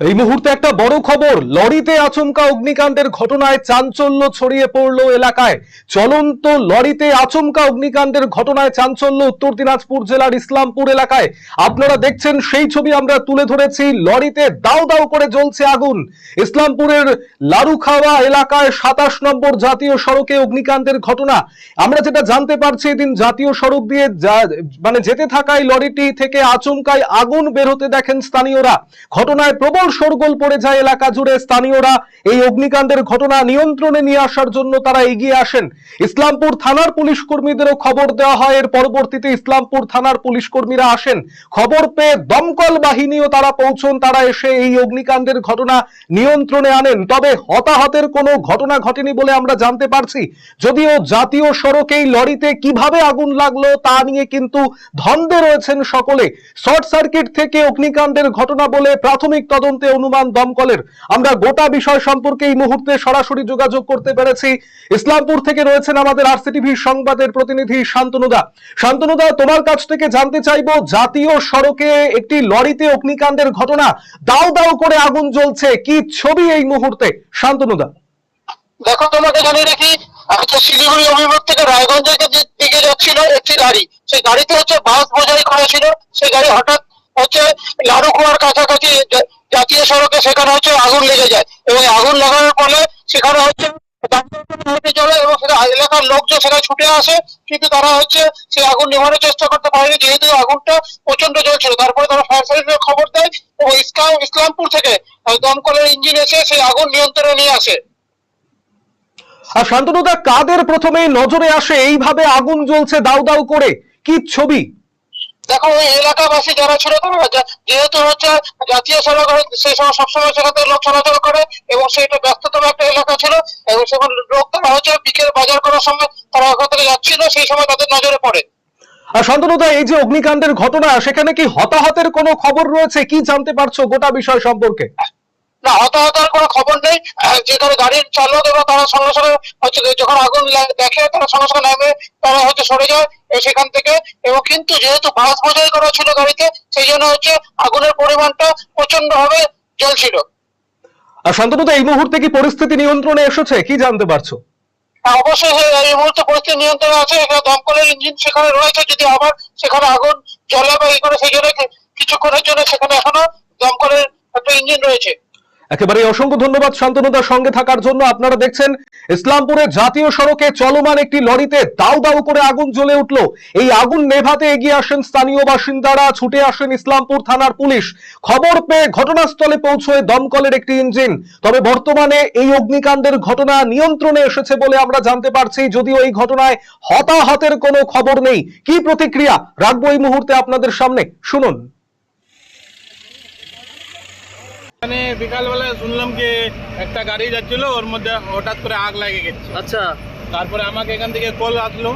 এই মুহূর্তে একটা বড় খবর, লরিতে আচমকা অগ্নিকাণ্ডের ঘটনায় চাঞ্চল্য ছড়িয়ে পড়ল এলাকায়। চলন্ত লরিতে আচমকা অগ্নিকাণ্ডের ঘটনায় চাঞ্চল্য উত্তর দিনাজপুর জেলার ইসলামপুর এলাকায়। আপনারা দেখছেন সেই ছবি আমরা তুলে ধরেছি, লরিতে দাও দাও করে জ্বলছে আগুন। ইসলামপুরের লারুখাওয়া এলাকায় সাতাশ নম্বর জাতীয় সড়কে অগ্নিকাণ্ডের ঘটনা। আমরা যেটা জানতে পারছি, এদিন জাতীয় সড়ক দিয়ে মানে যেতে থাকা এই লরিটি থেকে আচমকায় আগুন বের হতে দেখেন স্থানীয়রা। ঘটনায় প্রবল শোরগোল পড়ে যায় এলাকা জুড়ে। স্থানীয়রা এই অগ্নিকাণ্ডের ঘটনা নিয়ন্ত্রণে নিয়ে আসার জন্য তারা এগিয়ে আসেন। ইসলামপুর থানার পুলিশ কর্মীদেরও খবর দেওয়া হয়। এর পরবর্তীতে ইসলামপুর থানার পুলিশ কর্মীরা আসেন। খবর পেয়ে দমকল বাহিনীও তারা পৌঁছন। তারা এসে এই অগ্নিকাণ্ডের ঘটনা নিয়ন্ত্রণে আনেন। তবে হতাহতের কোনো ঘটনা ঘটেনি বলে আমরা জানতে পারছি। যদিও জাতীয় সড়কে এই লরিতে কীভাবে আগুন লাগল তা নিয়ে কিন্তু ধন্দে রয়েছেন সকলে। শর্ট সার্কিট থেকে অগ্নিকাণ্ডের ঘটনা বলে প্রাথমিক তদন্তে অনুমান দমকলের। আমরা গোটা বিষয় সম্পর্কে এই মুহূর্তে সরাসরি যোগাযোগ করতে পেরেছি। ইসলামপুর থেকে রয়েছেন আমাদের আরসিটিভির সংবাদের প্রতিনিধি শান্তনুদা। শান্তনুদা, তোমার কাছ থেকে জানতে চাইব, জাতীয় সড়কে একটি লরিতে অগ্নিকাণ্ডের ঘটনা, দাও দাও করে আগুন জ্বলছে, কি ছবি এই মুহূর্তে? শান্তনুদা। দেখো, তোমাকে জানিয়ে রাখি আচ্ছা শিলিগুড়ি অভিমুখ থেকে রায়গঞ্জের দিকে- যাচ্ছিল একটি গাড়ি। সেই গাড়িতে হচ্ছে বাস বোঝাই করা ছিল। সেই গাড়ি হঠাৎ হচ্ছে লাড়ুকুয়ার কাছাকাছি জাতীয় সড়কে সেখানে হচ্ছে আগুন লেগে যায়। এবং আগুন লাগানোর ফলে সেখানে হচ্ছে এলাকার লোকজন সেখানে ছুটে আসে। কিন্তু তারা হচ্ছে সেই আগুন নেভানোর চেষ্টা করতে পারেনি, যেহেতু আগুনটা প্রচণ্ড জ্বলছিল তারপরে তারা ফায়ার সার্ভিসের খবর দেয় এবং ইসলাম, ইসলামপুর থেকে দমকলের ইঞ্জিন এসে সেই আগুন নিয়ন্ত্রণে নিয়ে আসে। আর শান্তনুদা, কাদের প্রথমে নজরে আসে এইভাবে আগুন জ্বলছে দাউ দাউ করে? কি ছবি? দেখো ওই এলাকাবাসী যারা ছিল যেহেতু হচ্ছে জাতীয় সড়ক সেই সময় সবসময় সেখানে লোক চলাচল করে এবং সেটা ব্যস্ততম একটা এলাকা ছিল এবং সেখানে লোক তারা হচ্ছে বিকেল বাজার করার সময় তারা ওখান থেকে যাচ্ছিল, সেই সময় তাদের নজরে পড়ে। আর শান্তনুদা, এই যে অগ্নিকাণ্ডের ঘটনা, সেখানে কি হতাহতের কোনো খবর রয়েছে? কি জানতে পারছ গোটা বিষয় সম্পর্কে? না হতাহতের কোনো খবর নেই। আহ, যেখানে গাড়ির চালক এবং তারা সঙ্গে সঙ্গে হচ্ছে যখন আগুন দেখে তারা সঙ্গে সঙ্গে নামে তারা হচ্ছে সরে যায় সেখান থেকে। এবং কিন্তু যেহেতু বাস বোঝাই করা ছিল গাড়িতে সেই জন্য হচ্ছে আগুনের পরিমাণটা প্রচণ্ড ভাবে জ্বলছিল। আর শান্তনুদা এই মুহূর্তে কি পরিস্থিতি নিয়ন্ত্রণে এসেছে? কি জানতে পারছ? হ্যাঁ, অবশ্যই এই মুহূর্তে পরিস্থিতি নিয়ন্ত্রণে আছে। এখানে দমকলের ইঞ্জিন সেখানে রয়েছে যদি আবার সেখানে আগুন জ্বলে বা ই করে সেই জন্য কিছুক্ষণের জন্য সেখানে এখনও দমকলের একটা ইঞ্জিন রয়েছে। একেবারে অসংখ্য ধন্যবাদ শান্তনুদার সঙ্গে থাকার জন্য। আপনারা দেখছেন ইসলামপুরের জাতীয় সড়কে চলমান একটি লরিতে দাউ দাউ করে আগুন জ্বলে উঠল। এই আগুন নেভাতে এগিয়ে আসেন স্থানীয় বাসিন্দারা, ছুটে আসেন ইসলামপুর থানার পুলিশ। খবর পেয়ে ঘটনাস্থলে পৌঁছয় দমকলের একটি ইঞ্জিন। তবে বর্তমানে এই অগ্নিকাণ্ডের ঘটনা নিয়ন্ত্রণে এসেছে বলে আমরা জানতে পারছি, যদিও এই ঘটনায় হতাহতের কোনো খবর নেই। কি প্রতিক্রিয়া? রাখব এই মুহূর্তে আপনাদের সামনে। শুনুন। মানে বিকালবেলা শুনলাম যে একটা গাড়ি যাচ্ছিল ওর মধ্যে হঠাৎ করে আগ লাগে গেছে। আচ্ছা। তারপরে আমাকে এখান থেকে কল আসলো।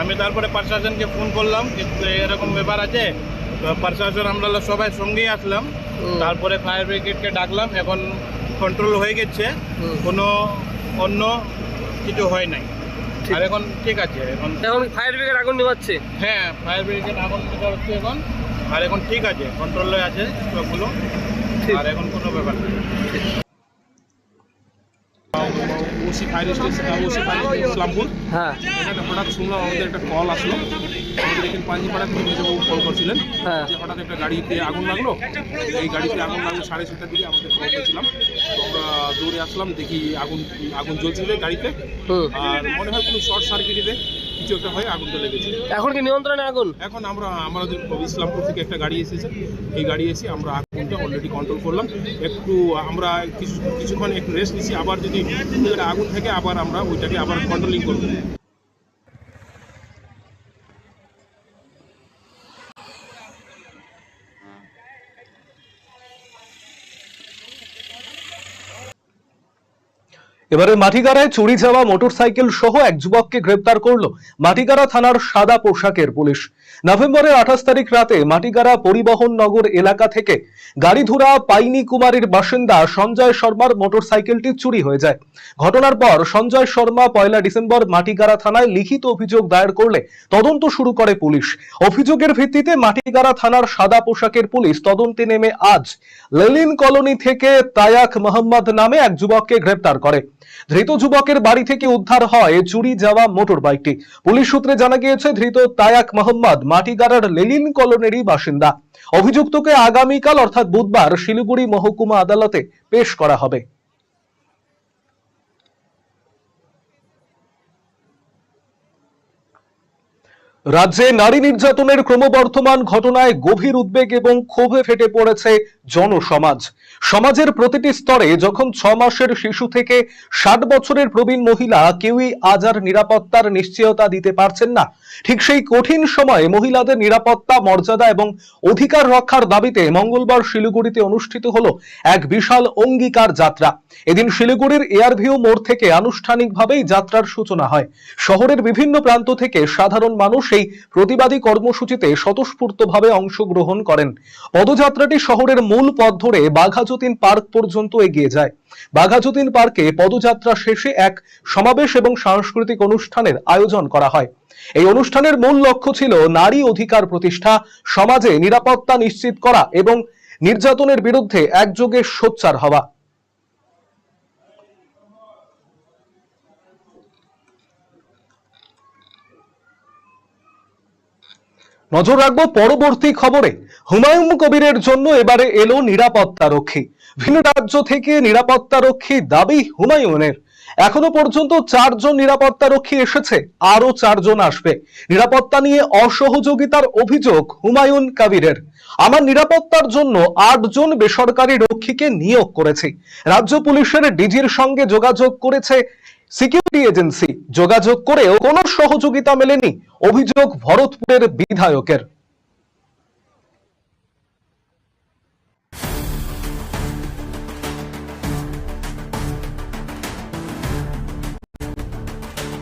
আমি তারপরে প্রশাসনকে ফোন করলাম যে এরকম ব্যাপার আছে। প্রশাসন আমরা সবাই সঙ্গেই আসলাম। তারপরে ফায়ার ব্রিগেডকে ডাকলাম। এখন কন্ট্রোল হয়ে গেছে। কোনো অন্য কিছু হয় নাই। আর এখন ঠিক আছে এখন এখন ফায়ার ব্রিগেড আগুন নিভাচ্ছে? হ্যাঁ ফায়ার ব্রিগেড আগুন নিতে হচ্ছে এখন। আর এখন ঠিক আছে কন্ট্রোলে আছে সবগুলো। আর এখন কোনো ব্যাপার নেই OC fire station OC fire Islampur. হ্যাঁ। হঠাৎ শুনলাম আমাদের একটা কল আসলো। আমাদের এখানে পাঞ্জিপাড়া থেকে মেজবাবু কল করছিলেন। হ্যাঁ। যে হঠাৎ একটা গাড়িতে আগুন লাগল। এই গাড়িতে আগুন লাগল সাড়ে ছটার দিকে আমাদের কল করেছিলাম। তো আমরা দৌড়ে আসলাম দেখি আগুন আগুন জ্বলছিল গাড়িতে। হুম। আর মনে হয় কোনো শর্ট সার্কিটে কিছু একটা হয়ে আগুনটা লেগেছে। এখন কি নিয়ন্ত্রণে আগুন? এখন আমরা আমাদের ইসলামপুর থেকে একটা গাড়ি এসেছে। এই গাড়ি এসে আমরা আগুনটা অলরেডি কন্ট্রোল করলাম। একটু আমরা কিছু কিছুক্ষণ একটু রেস্ট নিচ্ছি। আবার যদি আগুন থাকে, আবার আমরা ওইটাকে আবার কন্ট্রোলিং করব। এবারে মাটিগাড়ায় চুরি যাওয়া মোটরসাইকেল সহ এক যুবককে গ্রেপ্তার করল মাটিগাড়া থানার সাদা পোশাকের পুলিশ। নভেম্বরের আঠাশ তারিখ রাতে মাটিগাড়া পরিবহন নগর এলাকা থেকে গাড়িধুরা পাইনি কুমারীর বাসিন্দা সঞ্জয় শর্মার মোটরসাইকেলটি চুরি হয়ে যায়। ঘটনার পর সঞ্জয় শর্মা পয়লা ডিসেম্বর মাটিগাড়া থানায় লিখিত অভিযোগ দায়ের করলে তদন্ত শুরু করে পুলিশ। অভিযোগের ভিত্তিতে মাটিগাড়া থানার সাদা পোশাকের পুলিশ তদন্তে নেমে আজ লেলিন কলোনি থেকে তায়াক মোহাম্মদ নামে এক যুবককে গ্রেপ্তার করে। ধৃত যুবকের বাড়ি থেকে উদ্ধার হয় চুরি যাওয়া মোটর বাইকটি পুলিশ সূত্রে জানা গিয়েছে, ধৃত তায়াক মোহাম্মদ মাটিগাড়ার লেলিন কলোনিরই বাসিন্দা। অভিযুক্তকে আগামীকাল, অর্থাৎ বুধবার, শিলিগুড়ি মহকুমা আদালতে পেশ করা হবে। রাজ্যে নারী নির্যাতনের ক্রমবর্ধমান ঘটনায় গভীর উদ্বেগ এবং ক্ষোভে ফেটে পড়েছে জনসমাজ। সমাজের প্রতিটি স্তরে যখন ছ মাসের শিশু থেকে ষাট বছরের প্রবীণ মহিলা কেউই আজ নিরাপত্তার নিশ্চয়তা দিতে পারছেন না। ঠিক সেই কঠিন সময়ে মহিলাদের নিরাপত্তা, মর্যাদা এবং অধিকার রক্ষার দাবিতে মঙ্গলবার শিলিগুড়িতে অনুষ্ঠিত হলো এক বিশাল অঙ্গীকার যাত্রা। এদিন শিলিগুড়ির এয়ারভিউ মোড় থেকে আনুষ্ঠানিকভাবেই যাত্রার সূচনা হয়। শহরের বিভিন্ন প্রান্ত থেকে সাধারণ মানুষ এই প্রতিবাদী কর্মসূচিতে স্বতঃস্ফূর্তভাবে অংশগ্রহণ করেন। পদযাত্রাটি শহরের মূল পথ ধরে বাঘাযতীন পার্ক পর্যন্ত এগিয়ে যায়। বাঘাযতীন পার্কে পদযাত্রা শেষে এক সমাবেশ এবং সাংস্কৃতিক অনুষ্ঠানের আয়োজন করা হয়। এই অনুষ্ঠানের মূল লক্ষ্য ছিল নারী অধিকার প্রতিষ্ঠা, সমাজে নিরাপত্তা নিশ্চিত করা এবং নির্যাতনের বিরুদ্ধে একযোগে সোচ্চার হওয়া। নজর রাখব পরবর্তী খবরে। হুমায়ুন কবিরের জন্য এবারে এলো নিরাপত্তা রক্ষী ভিন্ন রাজ্য থেকে নিরাপত্তা রক্ষী দাবি হুমায়ুনের। এখনও পর্যন্ত চারজন নিরাপত্তা রক্ষী এসেছে আরও চারজন আসবে। নিরাপত্তা নিয়ে অসহযোগিতার অভিযোগ হুমায়ুন কবিরের। আমার নিরাপত্তার জন্য আটজন বেসরকারি রক্ষীকে নিয়োগ করেছি। রাজ্য পুলিশের ডিজির সঙ্গে যোগাযোগ করেছে সিকিউরিটি এজেন্সি যোগাযোগ করেও কোনো সহযোগিতা মেলেনি অভিযোগ ভরতপুরের বিধায়কের।